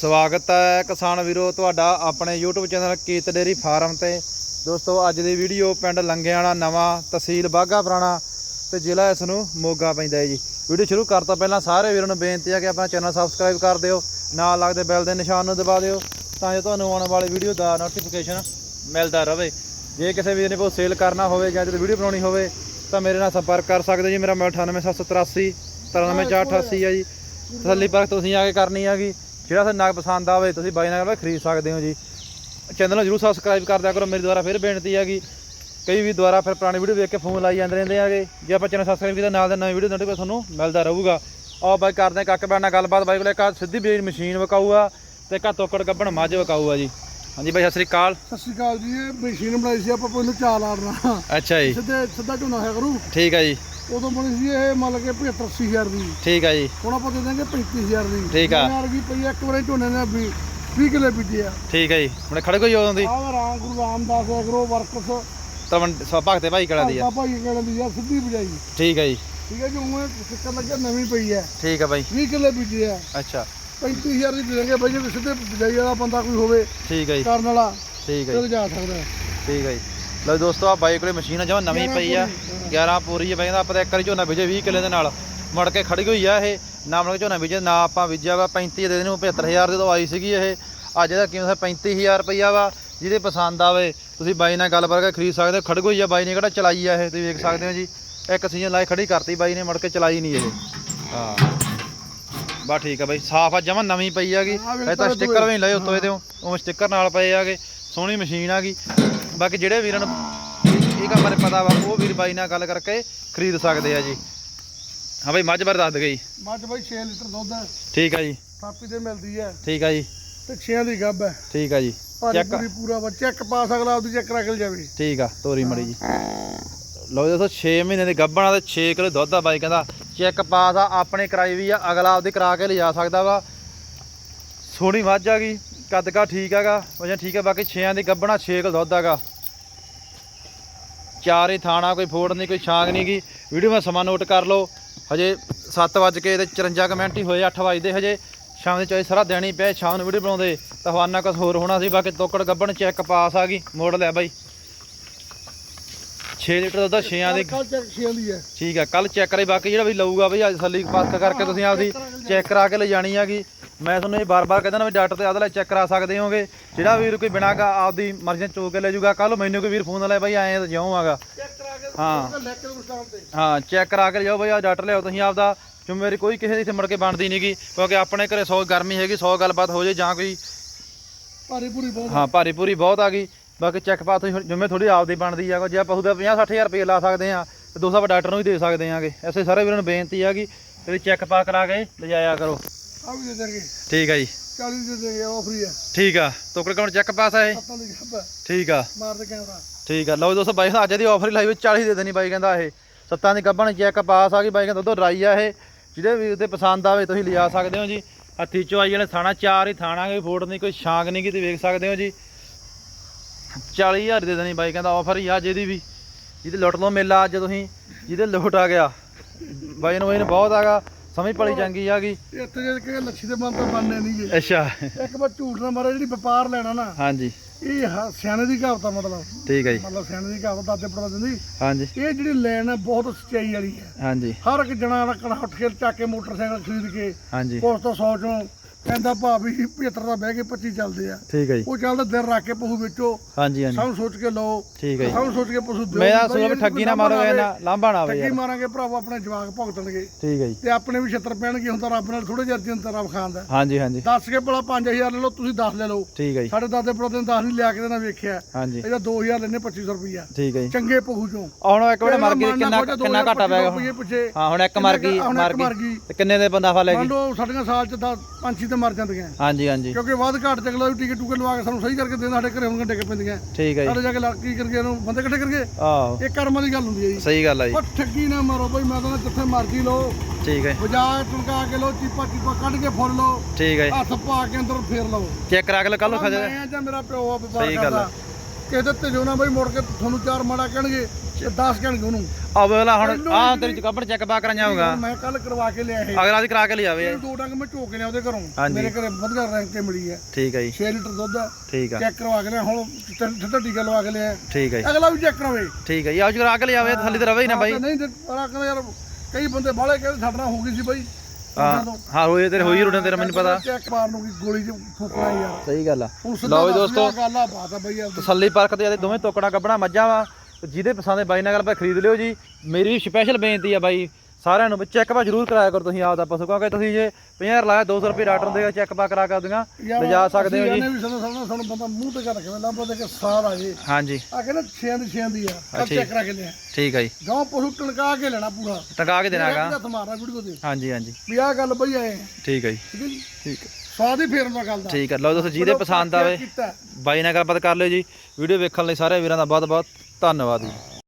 ਸਵਾਗਤ ਹੈ ਕਿਸਾਨ ਵੀਰੋ, ਤੁਹਾਡਾ ਆਪਣੇ YouTube ਚੈਨਲ ਕੀਤ ਡੇਰੀ ਫਾਰਮ ਤੇ। ਦੋਸਤੋ, ਅੱਜ ਦੀ ਵੀਡੀਓ ਪਿੰਡ ਲੰਗਿਆਣਾ ਨਵਾਂ ਤਹਿਸੀਲ ਬਾਗਾ ਪੁਰਾਣਾ ਤੇ ਜ਼ਿਲ੍ਹਾ ਇਸ ਨੂੰ ਮੋਗਾ ਪੈਂਦਾ ਹੈ ਜੀ। ਵੀਡੀਓ ਸ਼ੁਰੂ ਕਰਨ ਤੋਂ ਪਹਿਲਾਂ ਸਾਰੇ ਵੀਰਾਂ ਨੂੰ ਬੇਨਤੀ ਹੈ ਕਿ ਆਪਣਾ ਚੈਨਲ ਸਬਸਕ੍ਰਾਈਬ ਕਰ ਦਿਓ, ਨਾਲ ਲੱਗਦੇ ਬੈਲ ਦੇ ਨਿਸ਼ਾਨ ਨੂੰ ਦਬਾ ਦਿਓ, ਤਾਂ ਜੋ ਤੁਹਾਨੂੰ ਆਉਣ ਵਾਲੀ ਵੀਡੀਓ ਦਾ ਨੋਟੀਫਿਕੇਸ਼ਨ ਮਿਲਦਾ ਰਹੇ। ਜੇ ਕਿਸੇ ਵੀਰ ਨੇ ਕੋਈ ਸੇਲ ਕਰਨਾ ਹੋਵੇ ਜਾਂ ਜਦੋਂ ਵੀਡੀਓ ਬਣਾਉਣੀ ਹੋਵੇ, ਤਾਂ ਮੇਰੇ ਨਾਲ ਸੰਪਰਕ ਕਰ ਸਕਦੇ ਜੀ। ਮੇਰਾ ਮੋਬਾਈਲ 98783 93488 ਹੈ ਜੀ। ਤਸੱਲੀ ਪਰਖ ਤੁਸੀਂ ਆ ਕੇ ਕਰਨੀ ਹੈਗੀ। ਜਿਹੜਾ ਤੁਹਾਨੂੰ ਨਗ ਪਸੰਦ ਆਵੇ ਤੁਸੀਂ ਬਾਈ ਨਾਲ ਖਰੀਦ ਸਕਦੇ ਹੋ ਜੀ। ਚੈਨਲ ਨੂੰ ਜਰੂਰ ਸਬਸਕ੍ਰਾਈਬ ਕਰ ਦਿਆ ਕਰੋ ਮੇਰੀ ਦੁਆਰਾ ਫਿਰ ਬੇਨਤੀ ਹੈਗੀ ਕਈ ਵੀ ਦੁਆਰਾ ਫਿਰ ਪੁਰਾਣੀ ਵੀਡੀਓ ਵੇਖ ਕੇ ਫੋਨ ਲਾਈ ਜਾਂਦੇ ਰਹਿੰਦੇ ਹੈਗੇ ਜੇ ਆਪਾਂ ਚੈਨਲ ਸਬਸਕ੍ਰਾਈਬ ਕੀਤਾ ਨਾਲ ਦੇ ਨਵੀਂ ਵੀਡੀਓ ਨੋਟੀਫਿਕੇਸ਼ਨ ਤੁਹਾਨੂੰ ਮਿਲਦਾ ਰਹੂਗਾ। ਆਓ ਬਾਈ ਕਰਦੇ ਕਾਕੇ ਬਾਈ ਨਾਲ ਗੱਲਬਾਤ। ਬਾਈ ਕੋਲੇ ਆਹ ਸਿੱਧੀ ਬੀਜ ਮਸ਼ੀਨ ਵਿਕਾਊ ਆ ਤੇ ਆਹ ਤੋਕੜ ਗੱਬਣ ਮੱਝ ਵਿਕਾਊ ਆ ਜੀ। ਹਾਂਜੀ ਬਾਈ ਸਤਿ ਸ੍ਰੀ ਅਕਾਲ। ਸਤਿ ਸ਼੍ਰੀ ਅਕਾਲ ਜੀ ਇਹ ਮਸ਼ੀਨ ਬਣਾਈ ਸੀ ਆਪਾਂ ਪਹਿਲਾਂ ਚਾਲ ਆੜਨਾ ਅੱਛਾ ਜੀ। ਸਿੱਧੇ ਸਿੱਧਾ ਝੋਨਾ ਹੈ ਕਰੂ। ਠੀਕ ਹੈ ਜੀ। ਉਦੋਂ ਬਣੀ ਸੀ ਇਹ ਮੰਨ ਕੇ 75 80000 ਦੀ। ਠੀਕ ਹੈ ਜੀ। ਹੁਣ ਆਪਾਂ ਦੇ ਦਾਂਗੇ 35000 ਦੀ। ਠੀਕ ਆ। ਯਾਰ ਵੀ ਪਈ ਇੱਕ ਵਾਰੀ ਝੋਨੇ ਨੇ 20 ਕਿਲੇ ਬੀਜੇ ਆ। ਠੀਕ ਹੈ ਜੀ। ਹੁਣ ਖੜੇ ਕੋਈ ਆਉਂਦੀ ਆਹ ਰਾਮ ਗੁਰੂ ਰਾਮਦਾਸ ਐਗਰੋ ਵਰਕਸ। ਤਾਂ ਭਗਤੇ ਭਾਈ ਕਲਾ ਦੀ ਆ? ਆ ਭਾਈ ਕਹਿੰਦੇ ਦੀ ਆ ਸਿੱਧੀ ਬਜਾਈ। ਠੀਕ ਹੈ ਜੀ। ਠੀਕ ਹੈ ਜੀ ਉਹ ਸਿੱਕਰ ਲੱਗਿਆ ਨਵੀਂ ਪਈ ਹੈ ਠੀਕ ਹੈ ਬਾਈ 20 ਕਿਲੇ ਬੀਜੇ ਆ। ਅੱਛਾ। 35000 ਦੀ ਦੇ ਦਾਂਗੇ ਬਾਈ ਜੇ ਸਿੱਧੇ ਬਜਾਈ ਵਾਲਾ ਬੰਦਾ ਕੋਈ ਹੋਵੇ ਠੀਕ ਹੈ ਜੀ। ਕਰਨ ਵਾਲਾ ਠੀਕ ਹੈ ਜੀ। ਚਲ ਜਾ ਸਕਦਾ। ਹੈ। ਠੀਕ ਹੈ ਜੀ। ਲਓ ਦੋਸਤੋ ਆ ਬਾਈ ਕੋਲੇ ਮਸ਼ੀਨ ਆ ਜਮਾ ਨਵੀਂ ਪਈ ਆ। 11 ਪੂਰੀ ਆ ਬਾਈ ਕਹਿੰਦਾ ਆਪਾਂ ਤਾਂ ਇੱਕ ਵਾਰੀ ਝੋਨਾ ਬੀਜੇ 20 ਕਿੱਲੇ ਦੇ ਨਾਲ। ਮੁੜ ਕੇ ਖੜੀ ਹੋਈ ਆ ਇਹ ਨਾ ਮੁੜ ਕੇ ਝੋਨਾ ਬੀਜੇ ਨਾ ਆਪਾਂ ਬੀਜਿਆ ਵਾ। 35 ਦੇ ਦੇਣ 75000 ਦੇ ਤੋਂ ਆਈ ਸੀਗੀ ਇਹ ਅੱਜ ਇਹਦਾ ਕੀਮਤ ਹੈ 35000 ਰੁਪਈਆ ਵਾ ਜਿਹਦੇ ਪਸੰਦ ਆਵੇ। ਤੁਸੀਂ ਬਾਈ ਨਾਲ ਗੱਲ ਕਰਕੇ ਖਰੀਦ ਸਕਦੇ ਹੋ। ਖੜਗ ਹੋਈ ਆ ਬਾਈ ਨੇ ਕਿਹੜਾ ਚਲਾਈ ਆ ਇਹ ਤੁਸੀਂ ਵੇਖ ਸਕਦੇ ਹੋ ਜੀ। ਇੱਕ ਸੀਜ਼ਨ ਲਾਈ ਖੜੀ ਕਰਤੀ ਬਾਈ ਨੇ ਮੁੜ ਕੇ ਚਲਾਈ ਨਹੀਂ ਇਹ। ਹਾਂ। ਬਾ ਠੀਕ ਆ ਬਾਈ ਸਾਫ਼ ਆ ਜਮਾ ਨਵੀਂ ਪਈ ਹਾਂ, ਵੇਖ ਇਹ ਤਾਂ ਤਾਂ ਸਟicker ਵੀ ਨਹੀਂ ਲਏ ਉੱਤੋਂ ਇਹਦੇ ਉਹ ਸਟicker ਨਾਲ ਪਏ ਆਗੇ ਸੋਹਣੀ ਮਸ਼ੀਨ ਆਗੀ ਬਾਕੀ ਜਿਹੜੇ ਵੀਰਾਂ ਨੂੰ ਇਹ ਕੰਮ ਬਾਰੇ ਪਤਾ ਵਾ ਉਹ ਵੀਰ ਬਾਈ ਨਾਲ ਗੱਲ ਕਰਕੇ ਖਰੀਦ ਸਕਦੇ ਆ ਜੀ। ਹਾਂ ਬਾਈ ਮੱਝ ਬਾਰੇ ਦੱਸ ਦੇ ਗਈ ਮੱਝ ਬਾਈ 6 ਲੀਟਰ ਦੁੱਧ ਹੈ। ਠੀਕ ਆ ਜੀ। ਥਾਪੀ ਤੇ ਮਿਲਦੀ ਹੈ। ਠੀਕ ਆ ਜੀ। ਤੇ 6 ਦੀ ਗੱਬ ਹੈ। ਠੀਕ ਆ ਜੀ। ਚੈੱਕ। ਪੂਰੀ ਵਾ। ਚੈੱਕ ਪਾਸ ਅਗਲਾ ਆਪਦੀ ਚੈੱਕ ਰੱਖ ਜਾਵੇ ਠੀਕ ਆ ਤੋਰੀ ਮੜੀ ਜੀ। ਲਓ ਜੀ ਦੋਸਤੋ 6 ਮਹੀਨੇ ਦੇ ਗੱਭਣਾ ਤੇ 6 ਕਿਲੋ ਦੁੱਧ ਆ ਬਾਈ ਕਹਿੰਦਾ ਚੈੱਕ ਪਾਸ ਆ ਆਪਣੇ ਕਰਾਈ ਵੀ ਆ ਅਗਲਾ ਆਪਦੀ ਕਰਾ ਕੇ ਲਿਜਾ ਸਕਦਾ ਵਾ। ਸੋਹਣੀ ਮੱਝ ਆ ਗਈ ਕੱਦ ਕਾ ਠੀਕ ਹੈਗਾ ਵਜਨ ਠੀਕ ਹੈ ਬਾਕੀ 6ਾਂ ਦੀ ਗੱਭਣਾ 6 ਕਿਲੋ ਦੁੱਧ ਹੈਗਾ। ਚਾਰੇ ਥਾਣਾ ਕੋਈ ਫੋੜ ਨਹੀਂ ਕੋਈ ਛਾਂਗ ਨਹੀਂ ਗੀ। ਵੀਡੀਓ ਮੈਂ ਸਮਾਂ ਨੋਟ ਕਰ ਲਓ। ਹਜੇ 7 ਵਜ ਕੇ ਤੇ 54 ਕਮੈਂਟ ਹੀ ਹੋਏ 8 ਵਜਦੇ ਹਜੇ। ਸ਼ਾਮ ਦੇ ਚਾਹੇ ਸਾਰਾ ਹੀ ਪਿਆ ਸ਼ਾਮ ਨੂੰ ਵੀਡੀਓ ਬਣਾਉਂਦੇ। ਤਾਂ ਹਵਾਨਾ ਕੁਝ ਹੋਰ ਹੋਣਾ ਸੀ ਬਾਕੀ ਤੋਕੜ ਗੱਭਣ ਚੈੱਕ ਪਾਸ ਆ ਗਈ ਮੋੜ ਲਿਆ ਬਾਈ। 6 ਲੀਟਰ ਦੁੱਧ 6ਾਂ ਦੀ। ਕੱਲ ਚੈੱਕ 6 ਦੀ ਹੈ ਠੀਕ ਹੈ ਕੱਲ ਚੈੱਕ ਕਰੇ ਬਾਕੀ ਜਿਹੜਾ ਵੀ ਲਊਗਾ ਬਈ ਅੱਜ ਥੱਲੀ ਪਾਸ ਕਰਕੇ ਤੁਸੀਂ ਆਪਦੀ ਚੈੱਕ ਕਰਾ ਕੇ ਲੈ ਜਾਣੀ ਹੈਗੀ ਮੈਂ ਤੁਹਾਨੂੰ ਇਹ ਬਾਰ-ਬਾਰ ਕਹਿੰਦਾ ਨਾ ਵੀ ਡਾਕਟਰ ਤੇ ਆਦਲਾ ਚੈੱਕ ਕਰਾ ਸਕਦੇ ਹੋਗੇ। ਜਿਹੜਾ ਵੀਰ ਕੋਈ ਬਿਨਾਂ ਕਾ ਆਪਦੀ ਮਰਜ਼ੀ ਨਾਲ ਚੋ ਕੇ ਲੈ ਜਾਊਗਾ ਕੱਲ ਮੈਨੂੰ ਕੋਈ ਵੀਰ ਫੋਨ ਲਾਇਆ ਬਈ ਐਂ ਤਾਂ ਜਿਉਂ ਆਗਾ। ਹਾਂ। ਤੇ। ਹਾਂ ਚੈੱਕ ਕਰਾ ਕੇ ਜਾਓ ਬਈ ਆ ਡਾਕਟਰ ਲਿਆਓ ਤੁਸੀਂ ਆਪਦਾ ਜ਼ਿੰਮੇਵਾਰੀ ਕੋਈ ਕਿਸੇ ਦੀ ਇੱਥੇ ਮੁੜ ਕੇ ਬਣਦੀ ਨਹੀਂਗੀ ਕਿਉਂਕਿ ਆਪਣੇ ਘਰੇ 100 ਗਰਮੀ ਹੈਗੀ 100 ਗੱਲਬਾਤ ਹੋ ਜੇ ਜਾਂ ਕੋਈ ਭਾਰੀ ਪੂਰੀ ਬਹੁਤ ਹਾਂ ਭਾਰੀ ਪੂਰੀ ਬਹੁਤ ਆ ਗਈ। ਬਾਕੀ ਚੈੱਕ ਪਾ ਤੁਸੀਂ ਜਿਵੇਂ ਥੋੜੀ ਆਪਦੀ ਬਣਦੀ ਆ ਜੇ ਪਸ਼ੂ ਦਾ 50 60000 ਰੁਪਏ ਲਾ ਸਕਦੇ ਆ ਤੇ 200 ਡਾਕਟਰ ਨੂੰ ਵੀ ਦੇ ਸਕਦੇ ਆਗੇ। ਐਸੇ ਸਾਰੇ ਵੀਰਾਂ ਨੂੰ ਬੇਨਤੀ ਆ ਕਿ ਤੁਸੀਂ ਚੈੱਕ ਪਾ ਕਰਾ ਕੇ ਲਿਜਾਇਆ ਕਰੋ। ਆ ਵੀ ਦੇ ਦੇਣਗੇ। ਠੀਕ ਆ ਜੀ। 40 ਦੇ ਦੇਣਗੇ ਉਹ ਫ੍ਰੀ ਹੈ ਠੀਕ ਆ। ਟੋਕਰ ਕਾਊਂਟ ਚੈੱਕ ਪਾਸ ਆ ਇਹ? ਦੀ ਗੱਬ ਠੀਕ ਆ। ਮਾਰ ਦੇ ਕੈਮਰਾ ਠੀਕ ਆ। ਲਓ ਦੋਸਤੋ ਬਾਈ ਅੱਜ ਦੀ ਆਫਰ ਹੀ ਲਾਈ ਹੋਈ 40 ਦੇ ਦੇਣੀ ਬਾਈ ਕਹਿੰਦਾ ਇਹ। ਸੱਤਾਂ ਦੀ ਗੱਭਣ ਚੈੱਕ ਪਾਸ ਆ ਗਈ ਬਾਈ ਕਹਿੰਦਾ ਉਦੋਂ ਡਰਾਈ ਆ ਇਹ। ਜਿਹਦੇ ਵੀ ਉਹਦੇ ਪਸੰਦ ਆਵੇ ਤੁਸੀਂ ਲਿਜਾ ਸਕਦੇ ਹੋ ਜੀ। ਹੱਥੀ ਚੋਆਈ ਵਾਲੇ ਥਾਣਾ ਚਾਰ ਹੀ ਥਾਣਾ ਕੋਈ ਫੋੜ ਨਹੀਂ ਕੋਈ ਛਾਂਗ ਨਹੀਂ ਕੀ ਤੁਸੀਂ ਵੇਖ ਸਕਦੇ ਹੋ ਜੀ। 40000 ਦੇ ਦੇਣੀ ਬਾਈ ਕਹਿੰਦਾ ਆਫਰ ਹੀ ਆ ਜਿਹਦੀ ਵੀ। ਜਿਹਦੇ ਲੁੱਟ ਲਓ ਮੇਲਾ ਅੱਜ ਤੁਸੀਂ ਜਿਹਦੇ ਲੋਟ ਆ ਗਿਆ। ਬਾਈ ਨੂੰ ਇਹਨੇ ਬਹੁਤ ਆਗਾ ਸਮਝ ਪਲੀ ਚੰਗੀ ਆ ਗਈ। ਇੱਥੇ ਜੇ ਕਿ ਲੱਛੀ ਦੇ ਬੰਦ ਤਾਂ ਬਣਨੇ ਨਹੀਂਗੇ ਅੱਛਾ। ਇੱਕ ਵਾਰ ਝੂਠ ਨਾ ਮਾਰੇ ਜਿਹੜੀ ਵਪਾਰ ਲੈਣਾ ਨਾ। ਹਾਂਜੀ। ਇਹ ਸਿਆਣੇ ਦੀ ਕਹਾਵਤ ਆ ਮਤਲਬ। ਠੀਕ ਹੈ ਜੀ। ਮਤਲਬ ਸਿਆਣੇ ਦੀ ਕਹਾਵਤ ਦਾਦੇ ਪੜਦਾ ਦਿੰਦੀ। ਹਾਂਜੀ। ਇਹ ਜਿਹੜੀ ਲੈਣ ਹੈ ਬਹੁਤ ਸੱਚਾਈ ਵਾਲੀ ਹੈ ਹਾਂਜੀ। ਹਰ ਇੱਕ ਜਣਾ ਰਕੜਾ ਉੱਠ ਕੇ ਚੱਕ ਕੇ ਮੋਟਰਸਾਈਕਲ ਖਰੀਦ ਕੇ ਹਾਂਜੀ। ਉਸ ਤੋਂ 100 ਚੋਂ ਕਹਿੰਦਾ ਭਾਵੇਂ 75 ਦਾ ਬਹਿ ਕੇ 25 ਚੱਲਦੇ ਆ। ਠੀਕ ਹੈ ਜੀ। ਉਹ ਚੱਲਦਾ ਦਿਨ ਰੱਖ ਕੇ ਪਸ਼ੂ ਵੇਚੋ। ਹਾਂਜੀ ਹਾਂਜੀ। ਸਭ ਸੋਚ ਕੇ ਲਓ। ਠੀਕ ਹੈ ਜੀ। ਸਭ ਸੋਚ ਕੇ ਪਸ਼ੂ ਦਿਓ। ਮੇਰਾ ਇਹਦੀ ਠੱਗੀ ਨਾ ਮਾਰੋ ਇਹ ਨਾ ਲਾਂਭਾ ਨਾ ਆਵੇ ਠੱਗੀ ਮਾਰਾਂਗੇ ਭਰਾਵੋ ਆਪਣੇ ਜਵਾਕ ਭੁਗਤਣਗੇ। ਠੀਕ ਹੈ ਜੀ। ਤੇ ਆਪਣੇ ਵੀ ਛੱਤਰ ਪੈਣਗੇ ਹੁਣ ਤਾਂ ਰੱਬ ਨਾਲ ਥੋੜੇ ਜਿਹਾ ਦਿਨ ਤਾਂ ਰੱਬ ਖਾਂਦਾ ਹਾਂਜੀ ਹਾਂਜੀ। ਦੱਸ ਕੇ ਭਲਾ 5000 ਲੈ ਲਓ ਤੁਸੀਂ 10 ਲੈ ਲਓ। ਠੀਕ ਹੈ ਜੀ। ਸਾਡੇ ਦਾਦੇ ਪੜਦੇ ਨੇ 10 ਨਹੀਂ ਲਿਆ ਕੇ ਦੇਣਾ ਵੇਖਿਆ। ਹਾਂਜੀ। ਇਹਦਾ 2000 ਲੈਣੇ 2500 ਰੁਪਈਆ। ਠੀਕ ਹੈ ਜੀ। ਚੰਗੇ ਪਹੂ ਚੋਂ। ਹੁਣ ਇੱਕ ਵਾਰ ਮਰ ਗਈ ਕਿੰਨਾ ਕਿੰਨਾ ਘਾਟਾ ਪੈ ਗਿਆ ਹਾਂ ਹੁਣ ਇੱਕ ਮਰ ਗਈ ਮਰ ਗਈ। ਤੇ ਕਿੰਨੇ ਦੇ ਬੰਦਾ ਫਾ ਲੈ ਮੰਨ ਗਈ ਲਓ ਸਾਡੀਆਂ ਸਾਲ ਚ 10 ਪੰਛੀ ਤੇ ਮਰ ਜਾਂਦੀਆਂ। ਹਾਂਜੀ ਹਾਂਜੀ। ਕਿਉਂਕਿ ਵੱਧ ਘਾਟ ਚਗਲਾ ਵੀ ਟੀਕੇ ਟੂਕੇ ਲਵਾ ਕੇ ਸਾਨੂੰ ਸਹੀ ਕਰਕੇ ਦੇਣ ਸਾਡੇ ਘਰੇ ਹੁਣ ਡਿੱਗ ਪੈਂਦੀਆਂ। ਠੀਕ ਹੈ ਜੀ। ਸਾਡੇ ਜਾ ਕੇ ਲੜ ਕੀ ਕਰਕੇ ਇਹਨੂੰ ਬੰਦੇ ਇਕੱਠੇ ਕਰਕੇ ਆਹੋ। ਇਹ ਕਰਮਾਂ ਦੀ ਗੱਲ ਹੁੰਦੀ ਹੈ ਜੀ। ਸਹੀ ਗੱਲ ਆ ਜੀ। ਪਰ ਠੱਗੀ ਨਾ ਮਾਰੋ ਬਈ ਮੈਂ ਤਾਂ ਜਿੱਥੇ ਮਰਜ਼ੀ ਲਓ। ਠੀਕ ਹੈ ਬਾਜ਼ਾਰ ਟੁਣਕਾ ਕੇ ਲਓ ਚੀਪਾ ਚੀਪਾ ਕੱਢ ਕੇ ਫੁੱਲ ਲਓ। ਠੀਕ ਹੈ ਹੱਥ ਪਾ ਕੇ ਅੰਦਰ ਫੇਰ ਲਓ। ਚੈੱਕ ਕਰਾ ਕੇ ਲਓ ਕੱਲ ਨੂੰ ਖਾ ਜਾ ਮੈਂ ਜਾਂ ਮੇਰਾ ਪਿਓ ਆ ਵਪਾਰ ਸਹੀ ਗੱਲ ਕਰਦਾ। ਕਿਸੇ ਤੇ ਜੋ ਨਾ ਬਈ ਮੁੜ ਕੇ ਤੁਹਾਨੂੰ ਚਾਰ ਮਾੜਾ ਕਹਿਣਗੇ ਤੇ 10 ਕਹਿਣਗੇ ਉਹਨੂੰ। ਅਵੇਲਾ ਹੁਣ ਆ ਤੇਰੀ ਕੱਪੜ ਚੈੱਕ ਬਾ ਕਰਾਂ ਜਾਊਗਾ ਮੈਂ ਕੱਲ ਕਰਵਾ ਕੇ ਲਿਆ ਇਹ। ਅਗਲਾ ਦੀ ਕਰਾ ਕੇ ਲਿਆਵੇ। ਦੋ ਡੰਗ ਮੈਂ ਝੋਕ ਕੇ ਲਿਆ ਉਹਦੇ ਘਰੋਂ। ਮੇਰੇ ਘਰੇ ਵਧੀਆ ਰੈਂਕ ਤੇ ਮਿਲੀ ਹੈ। ਠੀਕ ਹੈ ਜੀ। 6 ਲੀਟਰ ਦੁੱਧ ਹੈ ਠੀਕ ਆ। ਚੈੱਕ ਕਰਵਾ ਕੇ ਲਿਆ ਹੁਣ ਸਿੱਧਾ ਟੀਕਾ ਲਵਾ ਕੇ ਲਿਆ ਠੀਕ ਹੈ ਜੀ। ਅਗਲਾ ਵੀ ਚੈੱਕ ਕਰਾਵੇ। ਠੀਕ ਹੈ ਜੀ ਆਜ ਕਰਾ ਕੇ ਲਿਆਵੇ ਥੱਲੇ ਤੇ ਰਵੇ ਹੀ ਨਾ ਬਾਈ। ਨਹੀਂ ਤੇ ਕਹਿੰਦਾ ਯਾਰ ਕਈ ਬੰਦੇ ਬਾਹਲੇ ਕਹਿੰਦੇ ਸਾਡੇ ਹੋ ਗਈ ਸੀ ਬਾਈ। ਹਾਂ ਹੋਏ ਤੇਰੇ ਹੋਈ ਰੋਟੇ ਤੇਰਾ ਮੈਨੂੰ ਪਤਾ। ਚੈੱਕ ਮਾਰਨ ਨੂੰ ਕੀ ਗੋਲੀ ਚ ਫੂਕਣਾ ਯਾਰ। ਸਹੀ ਗੱਲ ਆ। ਲਓ ਦੋਸਤੋ। ਆ ਆ ਤਸੱਲੀ ਪਰਖ ਤੇ ਦੋਵੇਂ ਤੋਕੜਾ ਕੱਢਣਾ ਮੱਝਾਂ ਵਾ। ਜਿਹਦੇ ਪਸੰਦ ਹੈ ਬਾਈ ਨਾਲ ਗੱਲ ਖਰੀਦ ਲਿਓ ਜੀ। ਮੇਰੀ ਸਪੈਸ਼ਲ ਬੇਨਤੀ ਆ ਬਾਈ ਸਾਰਿਆਂ ਨੂੰ ਚੈੱਕ ਪਾ ਜ਼ਰੂਰ ਕਰਾਇਆ ਕਰੋ ਤੁਸੀਂ ਆਪਦਾ ਪਸ਼ੂ ਕਿਉਂਕਿ ਤੁਸੀਂ ਜੇ 50000 ਲਾਇਆ 200 ਰੁਪਏ ਡਾਕਟਰ ਦੇਗਾ ਚੈੱਕ ਪਾ ਕਰਾ ਕਰ ਦਿੰਗਾ ਲਿਜਾ ਸਕਦੇ ਹੋ ਜੀ। ਇਹਨੇ ਵੀ ਸਾਨੂੰ ਸਾਨੂੰ ਸਾਨੂੰ ਬੰਦਾ ਮੂੰਹ ਤੇ ਕਰ ਰੱਖਿਆ ਲੱਭਾ ਤੇ ਕਿ ਸਾਰ ਆ ਜੇ। ਹਾਂਜੀ। ਆ ਕਹਿੰਦਾ ਛਿਆਂ ਦੀ ਛਿਆਂ ਦੀ ਆ। ਚੈੱਕ ਕਰਾ ਕੇ ਲਿਆ। ਠੀਕ ਹੈ ਜੀ। ਗਾਂ ਪਸ਼ੂ ਟਣਕਾ ਕੇ ਲੈਣਾ ਪੂਰਾ। ਟੰਗਾ ਕੇ ਦੇਣਾਗਾ ਹੱਥ ਮਾਰਨਾ ਵੀਡੀਓ ਤੇ। ਹਾਂਜੀ ਹਾਂਜੀ। ਵੀ ਆਹ ਗੱਲ ਬਈ ਆਏ ਠੀਕ ਹੈ ਜੀ। ਠੀਕ ਹੈ ਜੀ? ਠੀਕ ਹੈ ਸਵਾਦ ਹੀ ਫੇਰਨ ਦਾ ਗੱਲ ਦਾ। ਠੀਕ ਹੈ ਲਓ ਦੋਸਤੋ ਜਿਹਦੇ ਪਸੰਦ ਆਵੇ ਬਾਈ ਨਾਲ ਗੱਲਬਾਤ ਕਰ ਲਿਓ ਜੀ। ਵੀਡੀਓ ਵੇਖਣ ਲਈ ਸਾਰੇ ਵੀਰਾਂ ਦਾ ਬਹੁਤ ਬਹੁਤ ਧੰਨਵਾਦ ਜੀ।